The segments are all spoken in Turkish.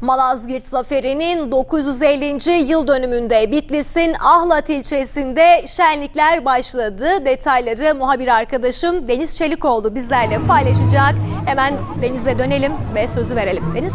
Malazgirt Zaferi'nin 950. yıl dönümünde Bitlis'in Ahlat ilçesinde şenlikler başladı. Detayları muhabir arkadaşım Deniz Çelikoğlu bizlerle paylaşacak. Hemen Deniz'e dönelim ve sözü verelim. Deniz.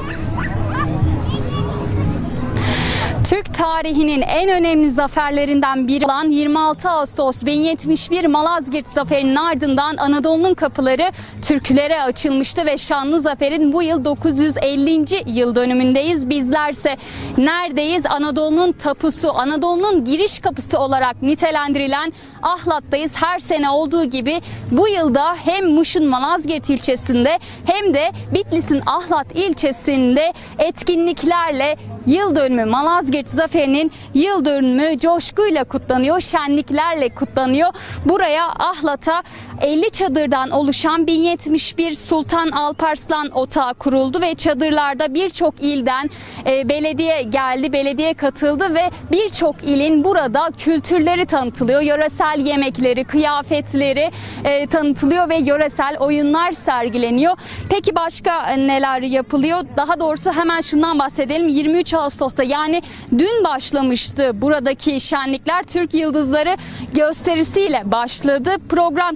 Türk tarihinin en önemli zaferlerinden biri olan 26 Ağustos 1071 Malazgirt Zaferi'nin ardından Anadolu'nun kapıları Türklere açılmıştı ve şanlı zaferin bu yıl 950. yıl dönümündeyiz. Bizlerse neredeyiz? Anadolu'nun tapusu, Anadolu'nun giriş kapısı olarak nitelendirilen Ahlat'tayız. Her sene olduğu gibi bu yılda hem Muş'un Malazgirt ilçesinde hem de Bitlis'in Ahlat ilçesinde etkinliklerle Yıl dönümü Malazgirt Zaferi'nin yıl dönümü coşkuyla kutlanıyor, şenliklerle kutlanıyor. Buraya Ahlat'a 50 çadırdan oluşan 1071 Sultan Alparslan Otağı kuruldu ve çadırlarda birçok ilden e, belediye geldi, belediye katıldı ve birçok ilin burada kültürleri tanıtılıyor. Yöresel yemekleri, kıyafetleri e, tanıtılıyor ve yöresel oyunlar sergileniyor. Peki başka e, neler yapılıyor? Daha doğrusu hemen şundan bahsedelim. 23 Ağustos'ta yani dün başlamıştı buradaki şenlikler. Türk Yıldızları gösterisiyle başladı. Program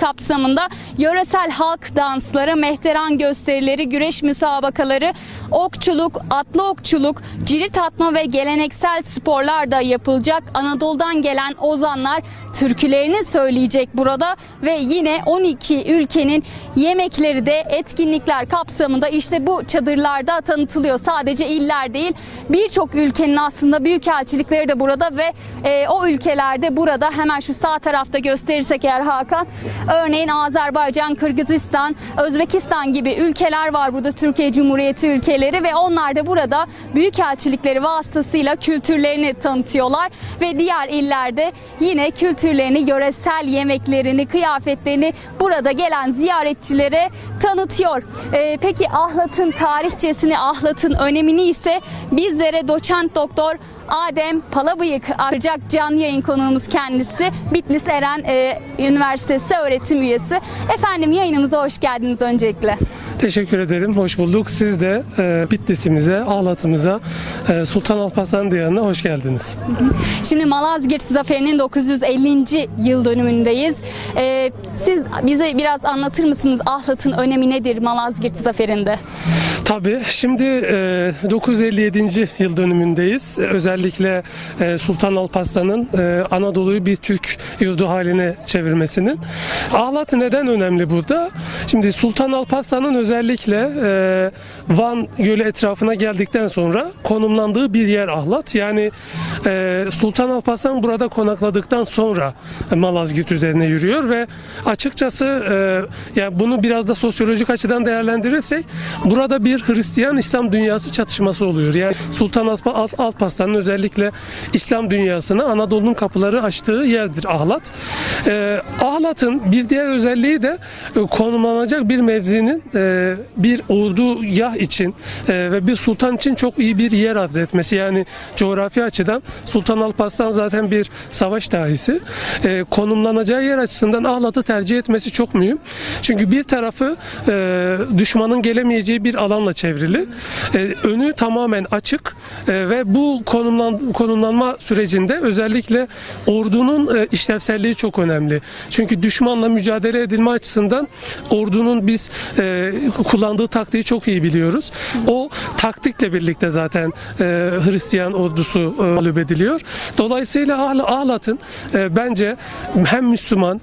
kapsamında yöresel halk dansları, mehteran gösterileri, güreş müsabakaları, okçuluk, atlı okçuluk, cirit atma ve geleneksel sporlar da yapılacak. Anadolu'dan gelen ozanlar türkülerini söyleyecek burada ve yine 12 ülkenin yemekleri de etkinlikler kapsamında işte bu çadırlarda tanıtılıyor. Sadece iller değil birçok ülkenin aslında büyükelçilikleri de burada ve e, o ülkelerde burada hemen şu sağ tarafta gösterirsek eğer Hakan örneğin Azerbaycan, Kırgızistan, Özbekistan gibi ülkeler var burada Türkiye Cumhuriyeti ülkeleri ve onlar da burada büyükelçilikleri vasıtasıyla kültürlerini tanıtıyorlar ve diğer illerde yine kültürlerini, yöresel yemeklerini, kıyafetlerini burada gelen ziyaretçilere tanıtıyor. Ee, peki Ahlat'ın tarihçesini, Ahlat'ın önemini ise bizlere doçent doktor Adem Palabıyık aktaracak canlı yayın konuğumuz kendisi. Bitlis Eren e, Üniversitesi öğretim üyesi. Efendim yayınımıza hoş geldiniz öncelikle. Teşekkür ederim. Hoş bulduk. Siz de e, Bitlis'imize, Ahlat'ımıza, e, Sultan Alparslan Diyarı'na hoş geldiniz. Şimdi Malazgirt Zaferi'nin 950. yıl dönümündeyiz. Ee, siz bize biraz anlatır mısınız Ahlat'ın önemi nedir Malazgirt Zaferi'nde? Tabii. Şimdi e, 957. yıl dönümündeyiz. E, Özellikle e, Sultan Alparslan'ın e, Anadolu'yu bir Türk yurdu haline çevirmesinin. Ahlat neden önemli burada? Şimdi Sultan Alparslan'ın özellikle e, Van Gölü etrafına geldikten sonra konumlandığı bir yer Ahlat. Yani e, Sultan Alparslan burada konakladıktan sonra Malazgirt üzerine yürüyor ve açıkçası e, yani bunu biraz da sosyolojik açıdan değerlendirirsek burada bir Hristiyan İslam dünyası çatışması oluyor. Yani Sultan Alp- Alp- Alparslan'ın özellikle İslam dünyasına Anadolu'nun kapıları açtığı yerdir Ahlat. E, Ahlat'ın bir diğer özelliği de e, konumlanacak bir mevzinin e, bir ordugah için e, ve bir sultan için çok iyi bir yer arz etmesi. Yani coğrafi açıdan Sultan Alparslan zaten bir savaş dahisi. E, konumlanacağı yer açısından Ahlat'ı tercih etmesi çok mühim. Çünkü bir tarafı e, düşmanın gelemeyeceği bir alanla çevrili. E, önü tamamen açık e, ve bu konumlan, konumlanma sürecinde özellikle ordunun e, işlevselliği çok önemli. Çünkü düşmanla mücadele edilme açısından ordunun biz kullandığı taktiği çok iyi biliyoruz. O taktikle birlikte zaten Hristiyan ordusu mağlup ediliyor. Dolayısıyla Ahl- Ahlat'ın bence hem Müslüman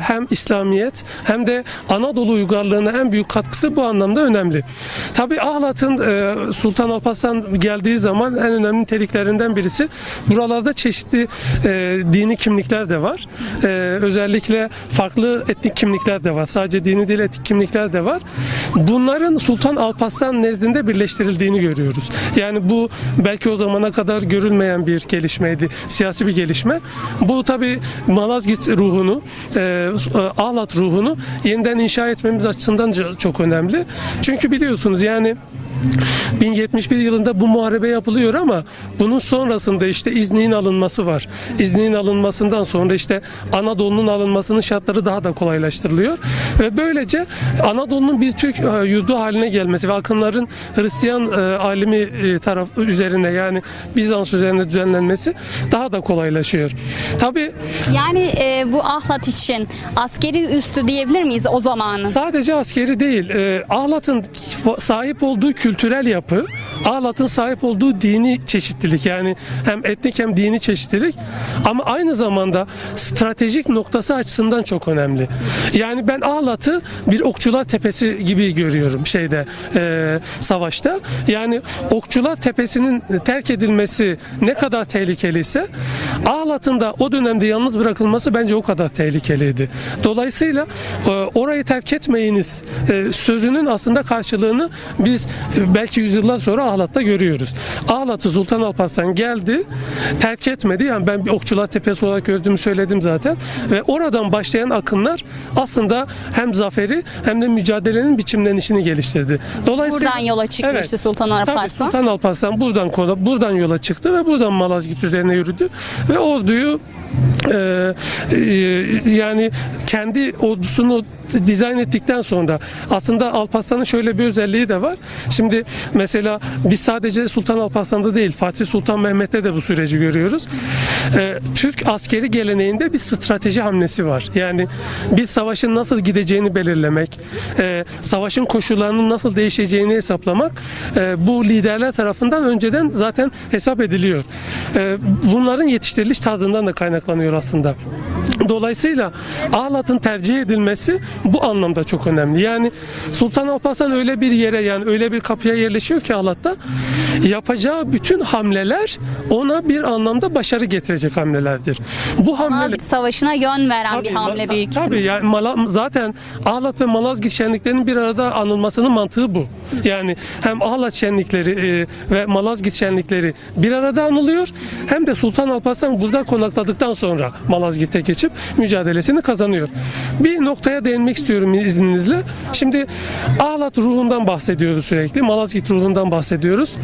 hem İslamiyet hem de Anadolu uygarlığına en büyük katkısı bu anlamda önemli. Tabi Ahlat'ın e, Sultan Alparslan geldiği zaman en önemli niteliklerinden birisi buralarda çeşitli e, dini kimlikler de var. E, özellikle farklı etnik kimlikler de var. Sadece dini değil etnik kimlikler de var. Bunların Sultan Alparslan nezdinde birleştirildiğini görüyoruz. Yani bu belki o zamana kadar görülmeyen bir gelişmeydi. Siyasi bir gelişme. Bu tabi Malazgirt ruhunu, Ahlat ruhunu yeniden inşa etmemiz açısından çok önemli. Çünkü biliyorsunuz biliyorsunuz yani 1071 yılında bu muharebe yapılıyor ama bunun sonrasında işte İznik'in alınması var. İznik'in alınmasından sonra işte Anadolu'nun alınmasının şartları daha da kolaylaştırılıyor. Ve böylece Anadolu'nun bir Türk e, yurdu haline gelmesi ve akınların Hristiyan e, alimi e, taraf üzerine yani Bizans üzerine düzenlenmesi daha da kolaylaşıyor. Tabii Yani e, bu ahlat için askeri üstü diyebilir miyiz o zamanın? Sadece askeri değil, e, Ahlat'ın sahip olduğu kültürel yapı, Ahlat'ın sahip olduğu dini çeşitlilik yani hem etnik hem dini çeşitlilik ama aynı zamanda stratejik noktası açısından çok önemli. Yani ben Ahlat'ı bir okçular tepesi gibi görüyorum şeyde e, savaşta. Yani okçular tepesinin terk edilmesi ne kadar tehlikeliyse Ahlat'ın da o dönemde yalnız bırakılması bence o kadar tehlikeliydi. Dolayısıyla e, orayı terk etmeyiniz e, sözünün aslında karşılığını biz e, belki yüzyıllar sonra Ahlat'ta görüyoruz. Ahlat'ı Sultan Alparslan geldi, terk etmedi. Yani ben bir Okçular Tepesi olarak gördüğümü söyledim zaten. Ve oradan başlayan akınlar aslında hem zaferi hem de mücadelenin biçimlenişini geliştirdi. Dolayısıyla Buradan yola çıkmıştı Sultan Tabii Alparslan. Sultan Alparslan buradan buradan yola çıktı ve buradan Malazgirt üzerine yürüdü ve orduyu e, e, yani kendi ordusunu dizayn ettikten sonra aslında Alparslan'ın şöyle bir özelliği de var. Şimdi mesela biz sadece Sultan Alparslan'da değil Fatih Sultan Mehmet'te de bu süreci görüyoruz. E, Türk askeri geleneğinde bir strateji hamlesi var. Yani bir savaşın nasıl gideceğini belirlemek, e, savaşın koşullarının nasıl değişeceğini hesaplamak e, bu liderler tarafından önceden zaten hesap ediliyor. E, bunların yetiştiriliş tarzından da kaynaklanıyor aslında. Dolayısıyla Ahlat'ın tercih edilmesi bu anlamda çok önemli. Yani Sultan Alparslan öyle bir yere yani öyle bir kapıya yerleşiyor ki Ahlat'ta yapacağı bütün hamleler ona bir anlamda başarı getirecek hamlelerdir. Bu hamleler Malazgirt Savaşı'na yön veren bir hamle ma- büyük ihtimal. Tabii yani Mala- zaten Ahlat ve Malazgirt şenliklerinin bir arada anılmasının mantığı bu. Yani hem Ahlat şenlikleri e, ve Malazgirt şenlikleri bir arada anılıyor hem de Sultan Alparslan burada konakladıktan sonra Malazgirt'e geçip mücadelesini kazanıyor. Bir noktaya değinmek istiyorum izninizle. Şimdi Ahlat ruhundan bahsediyoruz sürekli. Malazgirt ruhundan bahsediyoruz.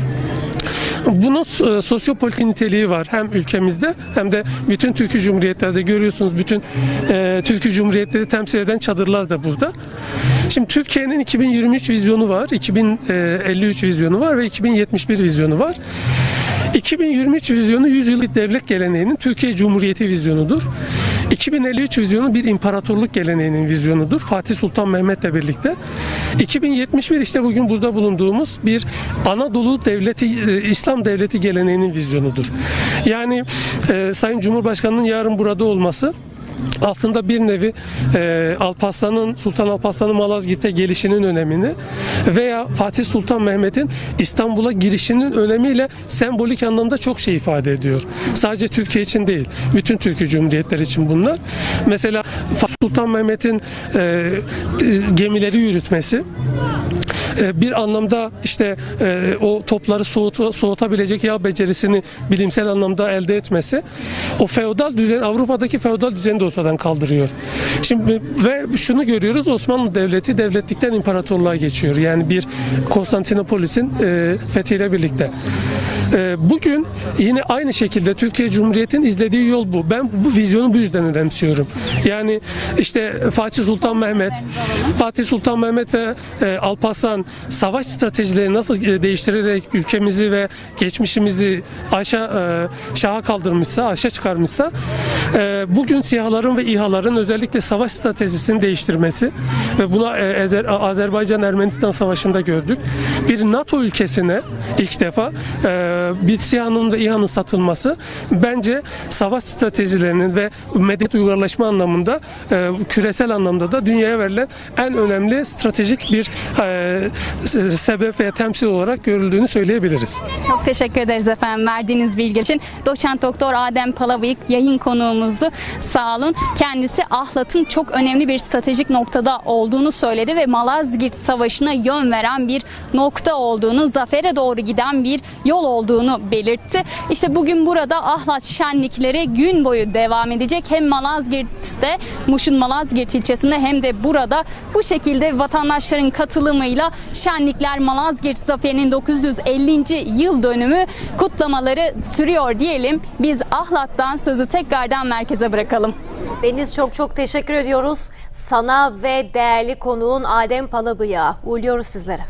Bunun e, sosyopolitik niteliği var hem ülkemizde hem de bütün Türkiye Cumhuriyetlerde görüyorsunuz bütün e, Türkiye Cumhuriyetleri temsil eden çadırlar da burada. Şimdi Türkiye'nin 2023 vizyonu var, 2053 vizyonu var ve 2071 vizyonu var. 2023 vizyonu 100 yıllık devlet geleneğinin Türkiye Cumhuriyeti vizyonudur. 2053 vizyonu bir imparatorluk geleneğinin vizyonudur. Fatih Sultan Mehmet'le birlikte. 2071 işte bugün burada bulunduğumuz bir Anadolu devleti, e, İslam devleti geleneğinin vizyonudur. Yani e, Sayın Cumhurbaşkanı'nın yarın burada olması aslında bir nevi e, Alparslan'ın Sultan Alparslan'ın Malazgirt'e gelişinin önemini veya Fatih Sultan Mehmet'in İstanbul'a girişinin önemiyle sembolik anlamda çok şey ifade ediyor. Sadece Türkiye için değil, bütün Türkiye Cumhuriyetleri için bunlar. Mesela Fatih Sultan Mehmet'in e, e, gemileri yürütmesi e, bir anlamda işte e, o topları soğut, soğutabilecek yağ becerisini bilimsel anlamda elde etmesi o feodal düzen Avrupa'daki feodal düzeni de ortadan kaldırıyor. Şimdi ve şunu görüyoruz Osmanlı Devleti devletlikten imparatorluğa geçiyor. Yani bir Konstantinopolis'in e, fethiyle birlikte. E, bugün yine aynı şekilde Türkiye Cumhuriyeti'nin izlediği yol bu. Ben bu vizyonu bu yüzden önemsiyorum. Yani işte Fatih Sultan Mehmet, Fatih Sultan Mehmet ve e, Alparslan savaş stratejileri nasıl e, değiştirerek ülkemizi ve geçmişimizi aşağı e, şaha kaldırmışsa, aşağı çıkarmışsa e, bugün siyahların ve İHA'ların özellikle savaş stratejisini değiştirmesi ve buna e, Ezer- Azerbaycan-Ermenistan savaşında gördük. Bir NATO ülkesine ilk defa e, bir SİHA'nın ve İHA'nın satılması bence savaş stratejilerinin ve medeniyet uygarlaşma anlamında e, küresel anlamda da dünyaya verilen en önemli stratejik bir e, se- sebep veya temsil olarak görüldüğünü söyleyebiliriz. Çok teşekkür ederiz efendim verdiğiniz bilgi için. Doçent Doktor Adem Palavıyık yayın konuğumuzdu. Sağ olun. Kendisi Ahlat'ın çok önemli bir stratejik noktada olduğunu söyledi ve Malazgirt Savaşı'na yön veren bir nokta olduğunu, zafere doğru giden bir yol olduğunu belirtti. İşte bugün burada Ahlat şenlikleri gün boyu devam edecek. Hem Malazgirt'te, Muş'un Malazgirt ilçesinde hem de burada bu şekilde vatandaşların katılımıyla şenlikler Malazgirt Zaferi'nin 950. yıl dönümü kutlamaları sürüyor diyelim. Biz Ahlat'tan sözü tekrardan merkeze bırakalım. Deniz çok çok teşekkür ediyoruz. Sana ve değerli konuğun Adem Palabı'ya uğurluyoruz sizlere.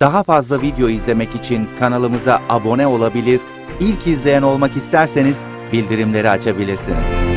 Daha fazla video izlemek için kanalımıza abone olabilir, ilk izleyen olmak isterseniz bildirimleri açabilirsiniz.